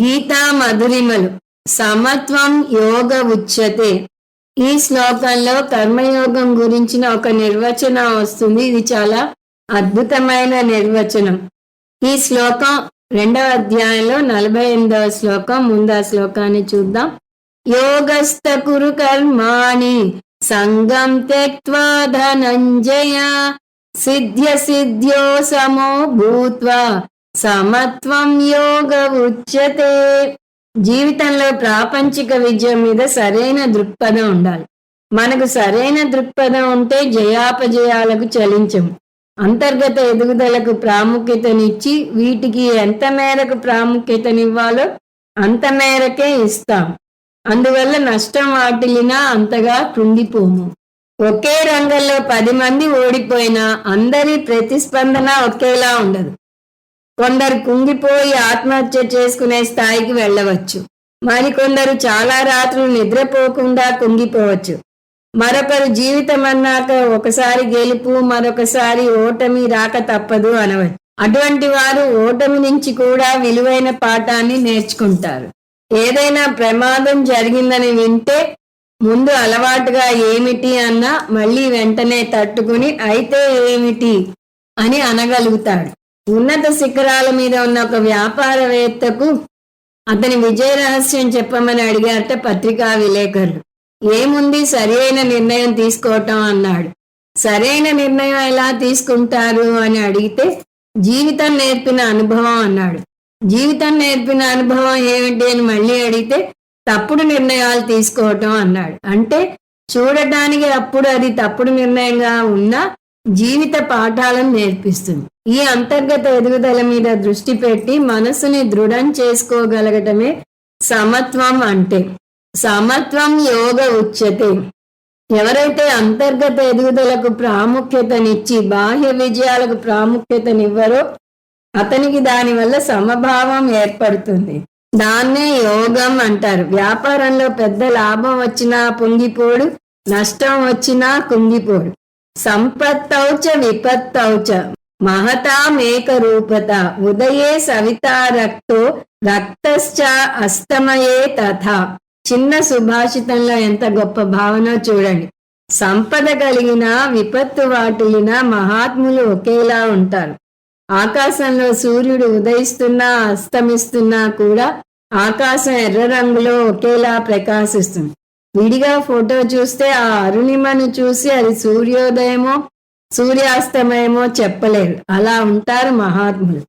గీతా మధురిమలు. సమత్వం యోగ ఉచ్యతే. ఈ శ్లోకంలో కర్మయోగం గురించిన ఒక నిర్వచనం వస్తుంది. ఇది చాలా అద్భుతమైన నిర్వచనం. ఈ శ్లోకం రెండవ అధ్యాయంలో నలభై ఎనిమిదవ శ్లోకం ముందా శ్లోకాన్ని చూద్దాం. యోగస్థ కురు కర్మాణి సంగం త్యక్వా ధనంజయ. సిద్ధ్య సిద్ధ్యో సమో భూత్వా. సమత్వం యోగ ఉచ్యతే. జీవితంలో ప్రాపంచిక విజయం మీద సరైన దృక్పథం ఉండాలి. మనకు సరైన దృక్పథం ఉంటే జయాపజయాలకు చలించము. అంతర్గత ఎదుగుదలకు ప్రాముఖ్యతనిచ్చి వీటికి ఎంత మేరకు ప్రాముఖ్యతనివ్వాలో అంత మేరకే ఇస్తాం. అందువల్ల నష్టం వాటిల్లినా అంతగా కృంగిపోము ఒకే రంగంలో పది మంది ఓడిపోయినా అందరి ప్రతిస్పందన ఒకేలా ఉండదు. కొందరు కుంగిపోయి ఆత్మహత్య చేసుకునే స్థాయికి వెళ్ళవచ్చు. మరికొందరు చాలా రాత్రులు నిద్రపోకుండా కుంగిపోవచ్చు. మరొకరు జీవితం అన్నాక ఒకసారి గెలుపు మరొకసారి ఓటమి రాక తప్పదు అనవచ్చు అటువంటి వారు ఓటమి నుంచి కూడా విలువైన పాఠాన్ని నేర్చుకుంటారు. ఏదైనా ప్రమాదం జరిగిందని వింటే ముందు అలవాటుగా ఏమిటి అన్నా మళ్ళీ వెంటనే తట్టుకుని అయితే ఏమిటి? అని అనగలుగుతాడు. ఉన్నత శిఖరాల మీద ఉన్న ఒక వ్యాపారవేత్తకు అతని విజయ రహస్యం చెప్పమని అడిగారట పత్రికా విలేకరులు. ఏముంది? సరి అయిన నిర్ణయం తీసుకోవటం అన్నాడు. సరైన నిర్ణయం ఎలా తీసుకుంటారు? అని అడిగితే జీవితం నేర్పిన అనుభవం అన్నాడు. జీవితం నేర్పిన అనుభవం ఏమిటి అని మళ్ళీ అడిగితే తప్పుడు నిర్ణయాలు తీసుకోవటం అన్నాడు. అంటే చూడటానికి అప్పుడు అది తప్పుడు నిర్ణయంగా ఉన్నా జీవిత పాఠాలను నేర్పిస్తుంది. ఈ అంతర్గత ఎదుగుదల మీద దృష్టి పెట్టి మనసుని దృఢం చేసుకోగలగటమే సమత్వం అంటే. సమత్వం యోగ ఉచ్యతే. ఎవరైతే అంతర్గత ఎదుగుదలకు ప్రాముఖ్యతనిచ్చి బాహ్య విజయాలకు ప్రాముఖ్యతనివ్వరో అతనికి దానివల్ల సమభావం ఏర్పడుతుంది. దాన్నే యోగం అంటారు. వ్యాపారంలో పెద్ద లాభం వచ్చినా పొంగిపోడు నష్టం వచ్చినా కుంగిపోడు. సంపత్తౌచ విపత్తౌచ మహతామేక రూపత ఉదయే సవితారక్తో రక్తశ్చ అస్తమయే తథా. చిన్న సుభాషితంలో ఎంత గొప్ప భావన చూడండి. సంపద కలిగిన విపత్తు వాటిలిన మహాత్ములు ఒకేలా ఉంటారు. ఆకాశంలో సూర్యుడు ఉదయిస్తున్నా అస్తమిస్తున్నా కూడా ఆకాశం ఎర్ర రంగులో ఒకేలా ప్రకాశిస్తుంది. విడిగా ఫోటో చూస్తే ఆ అరుణిమను చూసి అది సూర్యోదయమో సూర్యాస్తమయమో చెప్పలేరు అలా ఉంటారు మహాత్ములు.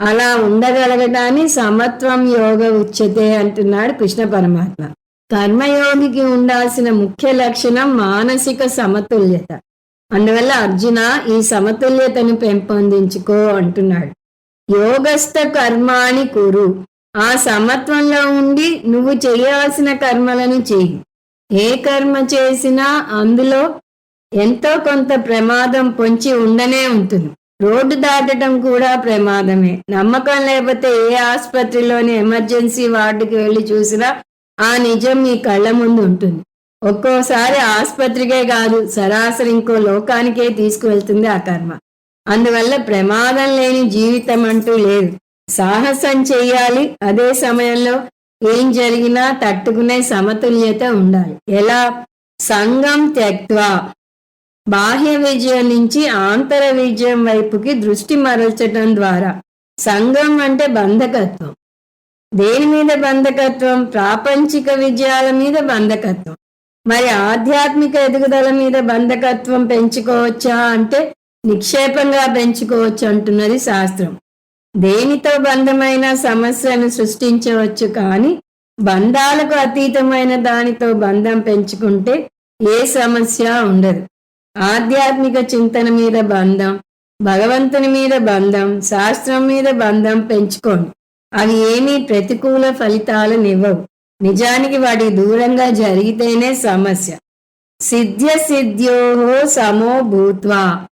అలా ఉండగలగటాన్ని సమత్వం యోగ ఉచ్యతే అంటున్నాడు కృష్ణ పరమాత్మ. కర్మయోగికి ఉండాల్సిన ముఖ్య లక్షణం మానసిక సమతుల్యత. అందువల్ల అర్జున ఈ సమతుల్యతను పెంపొందించుకో అంటున్నాడు. యోగస్థ కర్మాని కురు. ఆ సమత్వంలో ఉండి నువ్వు చేయాల్సిన కర్మలను చెయ్యి. ఏ కర్మ చేసినా అందులో ఎంతో కొంత ప్రమాదం పొంచి ఉండనే ఉంటుంది. రోడ్డు దాటడం కూడా ప్రమాదమే. నమ్మకం లేకపోతే ఏ ఆసుపత్రిలోని ఎమర్జెన్సీ వార్డుకి వెళ్ళి చూసినా ఆ నిజం మీ కళ్ళ ముందు ఉంటుంది. ఒక్కోసారి ఆసుపత్రికే కాదు సరాసరి ఇంకో లోకానికే తీసుకువెళ్తుంది ఆ కర్మ. అందువల్ల ప్రమాదం లేని జీవితం అంటూ లేదు. సాహసం చెయ్యాలి అదే సమయంలో ఏం జరిగినా తట్టుకునే సమతుల్యత ఉండాలి. ఎలా? సంఘం త్యక్వా బాహ్య విజయం నుంచి ఆంతర విజయం వైపుకి దృష్టి మరల్చడం ద్వారా. సంఘం అంటే బంధకత్వం. దేని మీద బంధకత్వం? ప్రాపంచిక విజయాల మీద బంధకత్వం. మరి ఆధ్యాత్మిక ఎదుగుదల మీద బంధకత్వం పెంచుకోవచ్చా అంటే నిక్షేపంగా పెంచుకోవచ్చు అంటున్నది శాస్త్రం. దేనితో బంధమైన సమస్యను సృష్టించవచ్చు కానీ బంధాలకు అతీతమైన దానితో బంధం పెంచుకుంటే ఏ సమస్య ఉండదు. ఆధ్యాత్మిక చింతన మీద బంధం భగవంతుని మీద బంధం శాస్త్రం మీద బంధం పెంచుకోండి. అవి ఏమీ ప్రతికూల ఫలితాలనివ్వవు నిజానికి వాటి దూరంగా జరిగితేనే సమస్య. సిద్ధ్య సిద్ధ్యోహో సమో భూత్వా.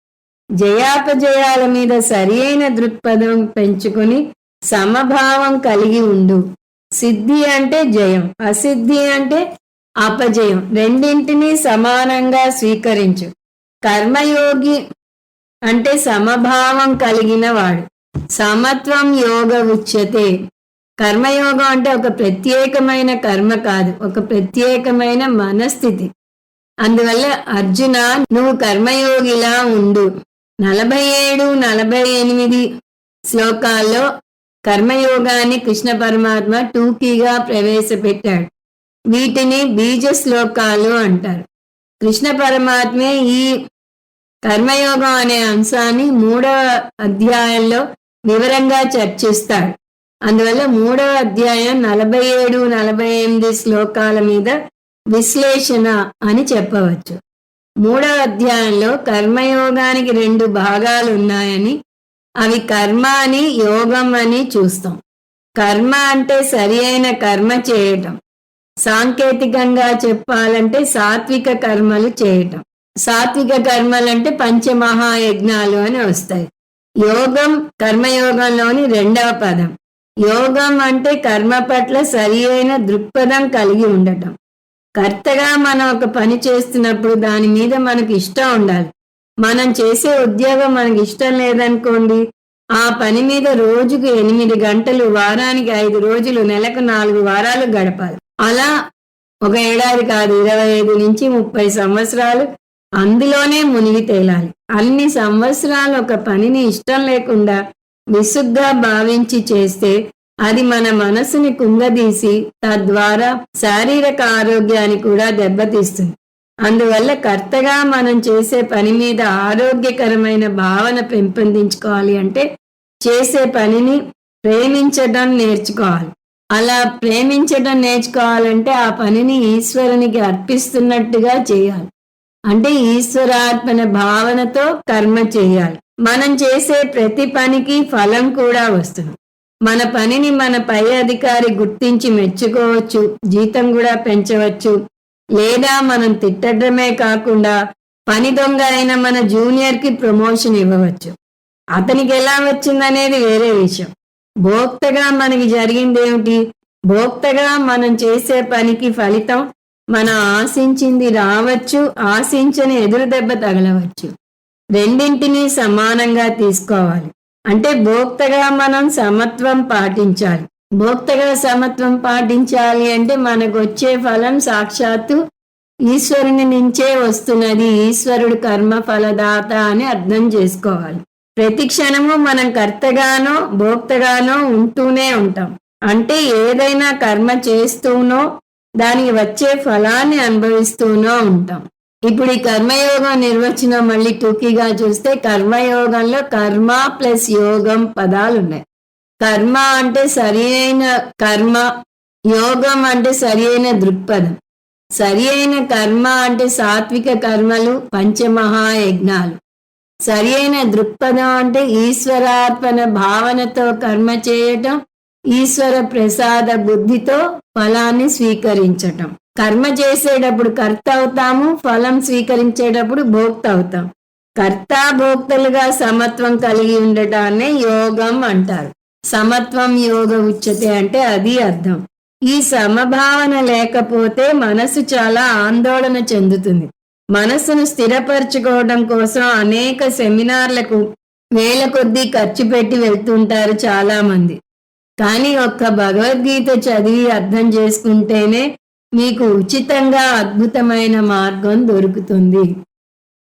జయాపజయాల మీద సరి అయిన దృక్పథం పెంచుకుని సమభావం కలిగి ఉండు. సిద్ధి అంటే జయం అసిద్ధి అంటే అపజయం. రెండింటినీ సమానంగా స్వీకరించు. కర్మయోగి అంటే సమభావం కలిగిన వాడు. సమత్వం యోగ ఉచ్యతే కర్మయోగం అంటే ఒక ప్రత్యేకమైన కర్మ కాదు ఒక ప్రత్యేకమైన మనస్థితి. అందువల్ల అర్జున నువ్వు కర్మయోగిలా ఉండు. నలభై ఏడు నలభై ఎనిమిది శ్లోకాల్లో కర్మయోగాన్ని కృష్ణ పరమాత్మ టూకీగా ప్రవేశపెట్టాడు. వీటిని బీజ శ్లోకాలు అంటారు. కృష్ణ పరమాత్మే ఈ కర్మయోగం అనే అంశాన్ని మూడవ అధ్యాయంలో వివరంగా చర్చిస్తాడు. అందువల్ల మూడవ అధ్యాయం నలభై ఏడు నలభై ఎనిమిది శ్లోకాల మీద విశ్లేషణ అని చెప్పవచ్చు. మూడవ అధ్యాయంలో కర్మయోగానికి రెండు భాగాలు ఉన్నాయని అవి కర్మ అని యోగం అని చూస్తాం. కర్మ అంటే సరి అయిన కర్మ చేయటం. సాంకేతికంగా చెప్పాలంటే సాత్విక కర్మలు చేయటం. సాత్విక కర్మలు అంటే పంచమహాయజ్ఞాలు అని వస్తాయి. యోగం కర్మయోగంలోని రెండవ పదం. యోగం అంటే కర్మ పట్ల సరి అయిన దృక్పథం కలిగి ఉండటం. కర్తగా మనం ఒక పని చేస్తున్నప్పుడు దాని మీద మనకు ఇష్టం ఉండాలి. మనం చేసే ఉద్యోగం మనకి ఇష్టం లేదనుకోండి ఆ పని మీద రోజుకు ఎనిమిది గంటలు వారానికి ఐదు రోజులు నెలకు నాలుగు వారాలు గడపాలి. అలా ఒక ఏడాది కాదు ఇరవై ఐదు నుంచి ముప్పై సంవత్సరాలు అందులోనే మునిగి తేలాలి. అన్ని సంవత్సరాలు ఒక పనిని ఇష్టం లేకుండా విసుగ్గా భావించి చేస్తే అది మన మనసుని కుంగదీసి తద్వారా శారీరక ఆరోగ్యాన్ని కూడా దెబ్బతీస్తుంది. అందువల్ల కర్తగా మనం చేసే పని మీద ఆరోగ్యకరమైన భావన పెంపొందించుకోవాలి అంటే చేసే పనిని ప్రేమించడం నేర్చుకోవాలి. అలా ప్రేమించడం నేర్చుకోవాలంటే ఆ పనిని ఈశ్వరునికి అర్పిస్తున్నట్టుగా చేయాలి. అంటే ఈశ్వరార్పణ భావనతో కర్మ చేయాలి. మనం చేసే ప్రతి పనికి ఫలం కూడా వస్తుంది. మన పనిని మన పై అధికారి గుర్తించి మెచ్చుకోవచ్చు జీతం కూడా పెంచవచ్చు. లేదా మనం తిట్టడమే కాకుండా పని దొంగ అయిన మన జూనియర్కి ప్రమోషన్ ఇవ్వవచ్చు. అతనికి ఎలా వచ్చిందనేది వేరే విషయం. భోక్తగా మనకి జరిగింది ఏమిటి? భోక్తగా మనం చేసే పనికి ఫలితం మనం ఆశించింది రావచ్చు ఆశించని ఎదురు దెబ్బ తగలవచ్చు. రెండింటినీ సమానంగా తీసుకోవాలి. అంటే భోక్తగా మనం సమత్వం పాటించాలి. భోక్తగా సమత్వం పాటించాలి అంటే మనకు వచ్చే ఫలం సాక్షాత్తు ఈశ్వరుని నుంచే వస్తున్నది. ఈశ్వరుడు కర్మ ఫలదాత అని అర్థం చేసుకోవాలి. ప్రతి క్షణము మనం కర్తగానో భోక్తగానో ఉంటూనే ఉంటాం. అంటే ఏదైనా కర్మ చేస్తూనో దానికి వచ్చే ఫలాన్ని అనుభవిస్తూనో ఉంటాం. ఇప్పుడు ఈ కర్మయోగం నిర్వచనం మళ్ళీ టూకీగా చూస్తే కర్మయోగంలో కర్మ ప్లస్ యోగం పదాలు ఉన్నాయి. కర్మ అంటే సరి అయిన కర్మ యోగం అంటే సరి అయిన దృక్పథం. సరి అయిన కర్మ అంటే సాత్విక కర్మలు పంచమహాయజ్ఞాలు. సరి అయిన దృక్పథం అంటే ఈశ్వరార్పణ భావనతో కర్మ చేయటం ఈశ్వర ప్రసాద బుద్ధితో ఫలాన్ని స్వీకరించటం. కర్మ చేసేటప్పుడు కర్త అవుతాము ఫలం స్వీకరించేటప్పుడు భోక్త అవుతాం. కర్త భోక్తలుగా సమత్వం కలిగి ఉండటాన్నే యోగం అంటారు. సమత్వం యోగ ఉచ్యతే అంటే అది అర్థం. ఈ సమభావన లేకపోతే మనసు చాలా ఆందోళన చెందుతుంది. మనసును స్థిరపరచుకోవడం కోసం అనేక సెమినార్లకు వేల కొద్దీ ఖర్చు పెట్టి వెళ్తుంటారు చాలా మంది కానీ ఒక్క భగవద్గీత చదివి అర్థం చేసుకుంటేనే మీకు ఉచితంగా అద్భుతమైన మార్గం దొరుకుతుంది.